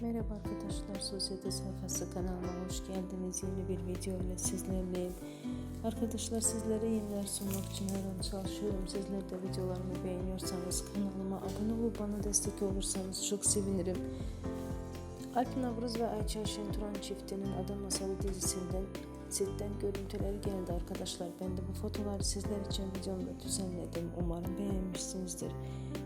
Merhaba arkadaşlar, Sosyete Sayfası kanalıma hoş geldiniz. Yeni bir video ile sizlerleyim. Arkadaşlar sizlere yeniler sunmak için her an çalışıyorum. Sizler de videolarımı beğeniyorsanız kanalıma abone olup bana destek olursanız çok sevinirim. Alp Navruz ve Ayça Şenturan çiftinin Adam Masalı dizisinden setten görüntüler geldi arkadaşlar. Ben de bu fotoğrafları sizler için videomda düzenledim. Umarım beğenmişsinizdir.